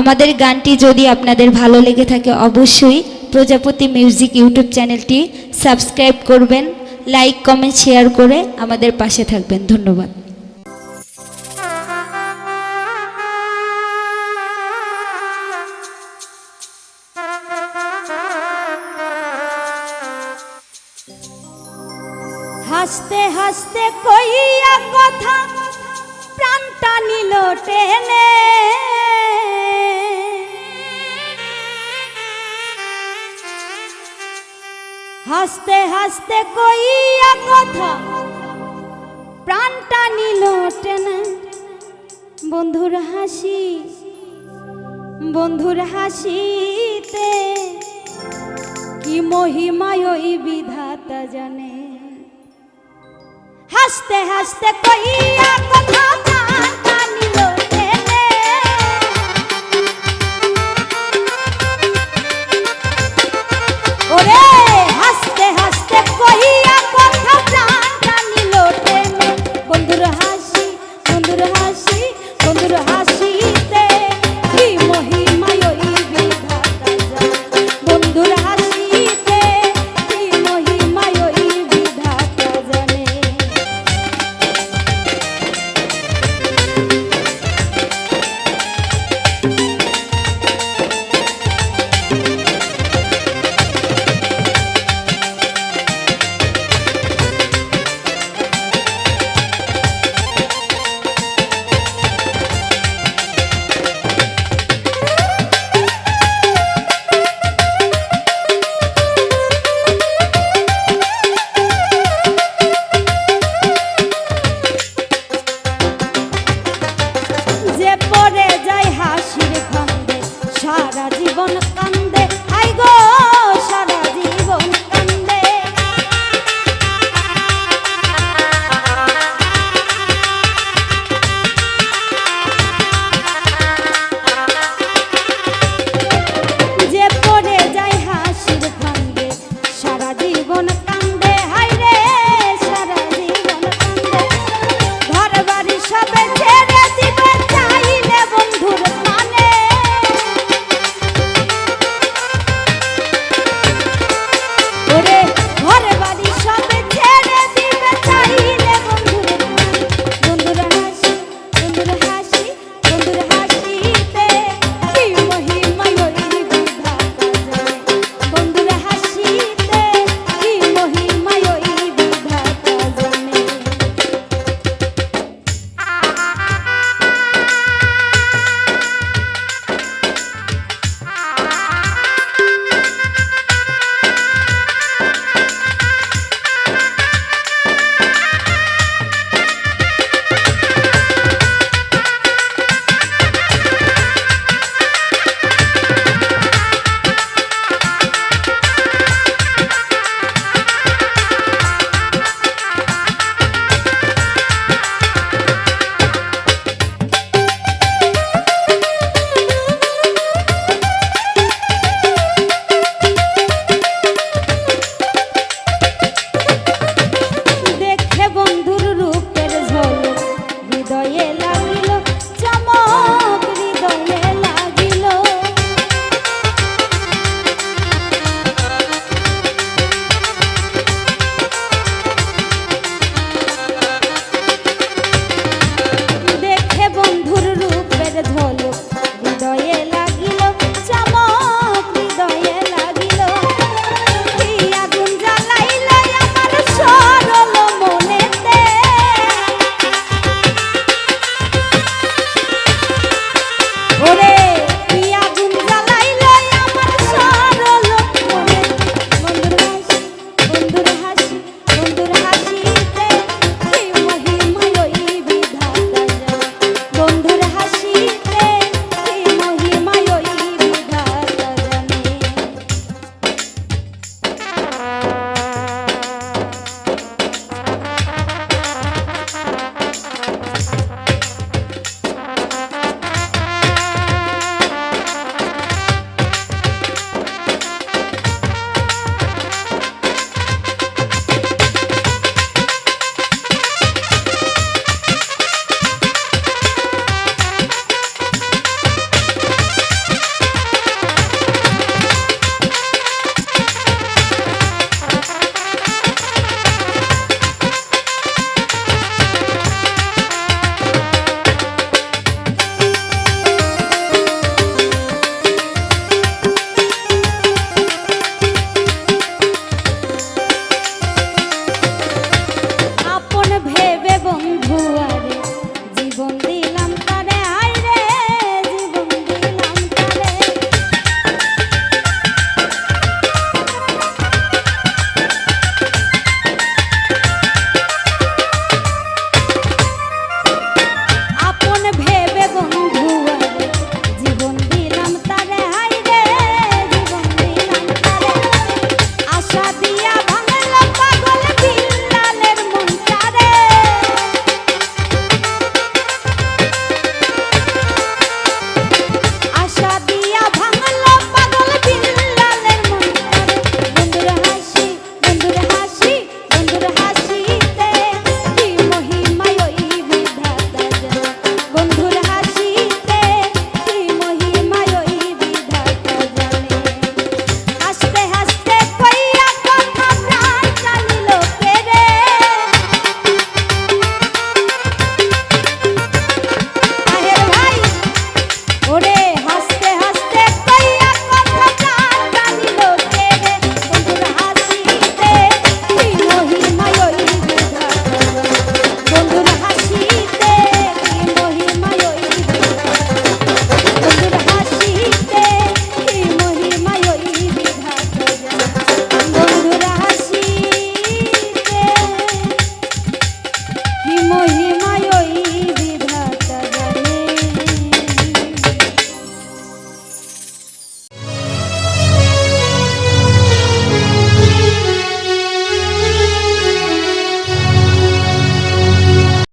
আমাদের গানটি যদি আপনাদের ভালো লেগে থাকে অবশ্যই প্রজাপতি মিউজিক ইউটিউব চ্যানেলটি সাবস্ক্রাইব করবেন, লাইক, কমেন্ট, শেয়ার করে আমাদের পাশে থাকবেন। ধন্যবাদ। হাসতে হাসতে কইয়া কথা হাসতে হাসতে কইয়া কথা। প্রাণটা নিল টেনে। বন্ধুর হাসি, বন্ধুর হাসিতে। কি মহিমায় ওই বিধাতা জানে। হাসতে হাসতে কইয়া কথা।